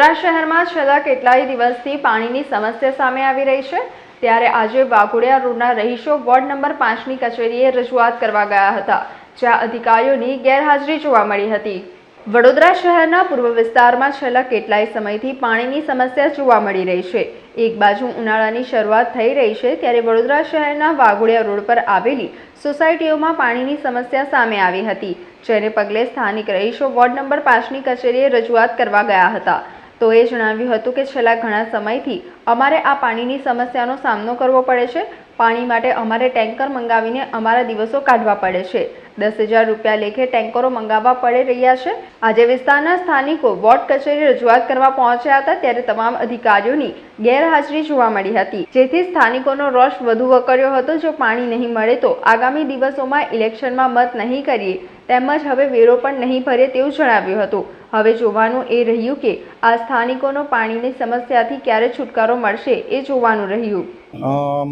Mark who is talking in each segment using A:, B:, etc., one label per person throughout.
A: વડોદરા શહેરમાં છેલ્લા કેટલાય દિવસથી પાણીની સમસ્યા સામે આવી રહી છે. ત્યારે આજે વાઘોડિયા રોડના રહીશો વોર્ડ નંબર પાંચની કચેરીએ રજૂઆત કરવા ગયા હતા, જ્યાં અધિકારીઓની ગેરહાજરી જોવા મળી હતી. વડોદરા શહેરના પૂર્વ વિસ્તારમાં છેલ્લા કેટલાય સમયથી પાણીની સમસ્યા જોવા મળી રહી છે. એક બાજુ ઉનાળાની શરૂઆત થઈ રહી છે, ત્યારે વડોદરા શહેરના વાઘોડિયા રોડ પર આવેલી સોસાયટીઓમાં પાણીની સમસ્યા સામે આવી હતી, જેને પગલે સ્થાનિક રહીશો વોર્ડ નંબર પાંચની કચેરીએ રજૂઆત કરવા ગયા હતા. તો એ જણાવ્યું હતું કે છેલ્લા ઘણા સમયથી અમારે આ પાણીની સમસ્યાનો સામનો કરવો પડે છે. પાણી માટે અમારે ટેન્કર મંગાવીને અમારા દિવસો કાઢવા પડે છે. દસ હજાર રૂપિયા લેખે ટેન્કરો મંગાવવા પડી રહ્યા છે. આજે વિસ્તારના સ્થાનિકો વોર્ડ કચેરી રજૂઆત કરવા પહોંચ્યા હતા ત્યારે તમામ અધિકારીઓની ગેરહાજરી જોવા મળી હતી. જેથી સ્થાનિકોનો રોષ વધુ વકર્યો હતો. જો પાણી નહીં મળે તો આગામી દિવસોમાં ઇલેક્શનમાં મત નહીં કરીએ. તેમજ હવે વેરો પણ નહીં ભરે તેવું જણાવ્યું હતું. હવે જોવાનું એ રહ્યું કે આ સ્થાનિકોનો પાણીની સમસ્યાથી ક્યારે છુટકારો મળશે એ જોવાનું રહ્યું.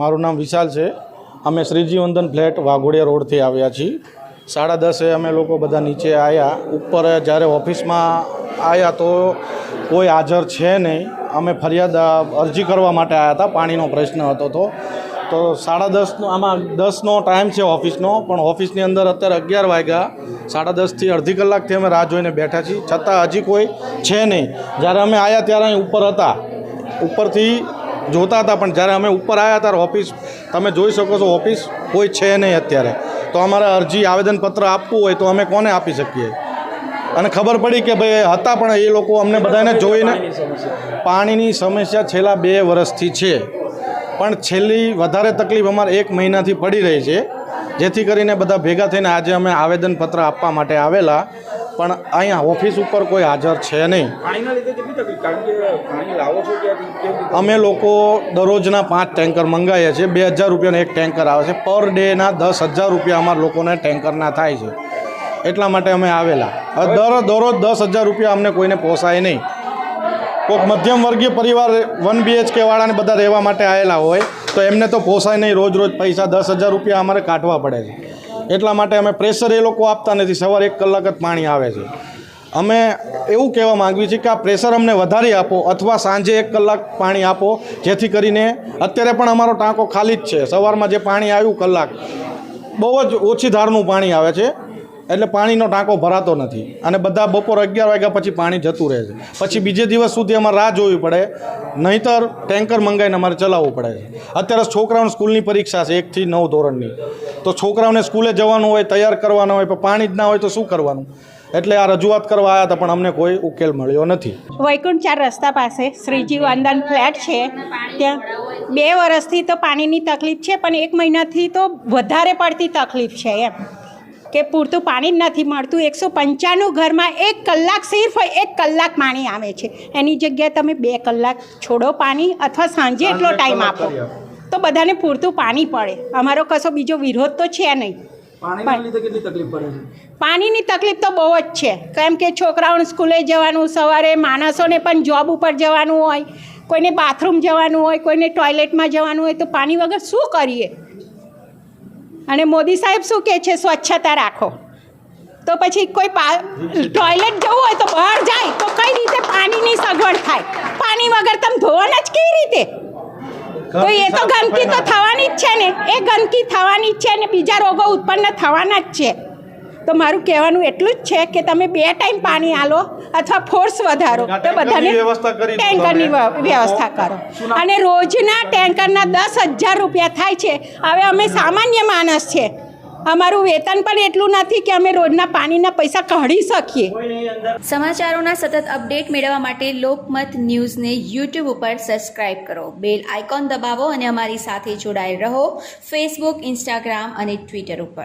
B: મારું નામ વિશાલ છે. અમે શ્રીજી વંદન ફ્લેટ વાઘોડિયા રોડથી આવ્યા છીએ. સાડા દસે અમે લોકો બધા નીચે આવ્યા ઉપર જ્યારે ઓફિસમાં આવ્યા તો કોઈ હાજર છે નહીં. અમે ફરિયાદ અરજી કરવા માટે આવ્યા હતા. પાણીનો પ્રશ્ન હતો તો. તો સાડા દસનો આમાં દસનો ટાઈમ છે ઓફિસનો પણ ઓફિસની અંદર અત્યારે અગિયાર વાગ્યા. સાડા દસથી અડધી કલાકથી અમે રાહ જોઈને બેઠા છીએ. છતાં હજી કોઈ છે નહીં. જ્યારે અમે આવ્યા ત્યારે અહીં ઉપર હતા. ઉપરથી જોતા હતા પણ જ્યારે અમે ઉપર આવ્યા ત્યારે ઓફિસ તમે જોઈ શકો છો ઓફિસ કોઈ છે નહીં અત્યારે. તો અમારે અરજી આવેદનપત્ર આપવું હોય તો અમે કોને આપી શકીએ? અને ખબર પડી કે ભાઈ હતા પણ એ લોકો અમને બધાને જોઈને પાણીની સમસ્યા છેલ્લા બે વર્ષથી છે. પણ છેલ્લી વધારે તકલીફ અમારે એક મહિનાથી પડી રહી છે. જેથી કરીને બધા ભેગા થઈને આજે અમે આવેદનપત્ર આપવા માટે આવેલા. પણ અહીંયા ઓફિસ ઉપર કોઈ હાજર છે નહીં. અમે લોકો દરરોજના પાંચ ટેન્કર મંગાવીએ છીએ. બે હજાર રૂપિયાનો એક ટેન્કર આવે છે. પર ડેના દસ હજાર રૂપિયા અમારા લોકોને ટેન્કરના થાય છે. એટલા માટે અમે આવેલા. હવે દર દરરોજ દસ હજાર રૂપિયા અમને કોઈને પોસાય નહીં. કોઈક મધ્યમ વર્ગીય પરિવાર વન બીએચકે વાળાને બધા રહેવા માટે આવેલા હોય, તો એમને તો પોસાય નહીં. રોજ રોજ પૈસા દસ હજાર રૂપિયા અમારે કાઢવા પડે છે. એટલા માટે અમે પ્રેશર એ લોકો આપતા નથી. સવારે એક કલાક જ પાણી આવે છે. અમે એવું કહેવા માગીએ છીએ કે આ પ્રેશર અમને વધારી આપો અથવા સાંજે એક કલાક પાણી આપો, જેથી કરીને અત્યારે પણ અમારો ટાંકો ખાલી જ છે. સવારમાં જે પાણી આવ્યું કલાક, બહુ જ ઓછી ધારનું પાણી આવે છે. એટલે પાણીનો ટાંકો ભરાતો નથી. અને બધા બપોર અગિયાર વાગ્યા પછી પાણી જતું રહે છે. પછી બીજે દિવસ સુધી અમારે રાહ જોવી પડે. નહીંતર ટેન્કર મંગાવીને અમારે ચલાવવું પડે છે. અત્યારે છોકરાઓની સ્કૂલની પરીક્ષા છે, એકથી નવ ધોરણની. તો છોકરાઓને સ્કૂલે જવાનું હોય, તૈયાર કરવાના હોય, પણ પાણી જ ના હોય તો શું કરવાનું? એટલે આ રજૂઆત કરવા આવ્યા હતા, પણ અમને કોઈ ઉકેલ મળ્યો નથી.
C: વૈકુંઠ ચાર રસ્તા પાસે શ્રીજી વંદન ફ્લેટ છે. ત્યાં બે વર્ષથી તો પાણીની તકલીફ છે, પણ એક મહિનાથી તો વધારે પડતી તકલીફ છે એમ. કે પૂરતું પાણી જ નથી મળતું. એકસો પંચાણું ઘરમાં એક કલાક સિર્ફ એક કલાક પાણી આવે છે. એની જગ્યાએ તમે બે કલાક છોડો પાણી અથવા સાંજે એટલો ટાઈમ આપો. તો બધાને પૂરતું પાણી પડે. અમારો કશો બીજો વિરોધ તો છે નહીં.
D: પાણીના તકલીફ
C: તો બહુ જ છે. કેમ કે છોકરાઓને સ્કૂલે જવાનું સવારે માણસોને પણ જોબ ઉપર જવાનું હોય કોઈને બાથરૂમ જવાનું હોય કોઈને ટોયલેટમાં જવાનું હોય તો પાણી વગર શું કરીએ? અને મોદી સાહેબ શું કહે છે સ્વચ્છતા રાખો. તો પછી કોઈ ટોયલેટ જવું હોય તો બહાર જાય તો કઈ રીતે પાણીની સગવડ થાય? પાણી વગર તમે ધોવાના જ કઈ રીતે? તો એ તો ગંદકી તો થવાની જ છે ને. એ ગંદકી થવાની જ છે ને બીજા રોગો ઉત્પન્ન થવાના જ છે. તો મારું કહેવાનું એટલું જ છે કે તમે બે ટાઈમ પાણી આલો અથવા ફોર્સ વધારો તો બધાને
B: વ્યવસ્થા કરી દો
C: ટેન્કરની વ્યવસ્થા કરો. અને રોજના ટેન્કરના દસ હજાર રૂપિયા થાય છે. હવે અમે સામાન્ય માણસ છે. અમારું વેતન પણ એટલું નથી કે અમે રોજના પાણીના પૈસા કાઢી શકીએ.
E: સમાચારોના સતત અપડેટ મેળવવા માટે લોકમત ન્યૂઝને યુટ્યુબ ઉપર સબસ્ક્રાઇબ કરો. બેલ આઇકોન દબાવો અને અમારી સાથે જોડાયેલ રહો. ફેસબુક ઇન્સ્ટાગ્રામ અને ટ્વિટર ઉપર.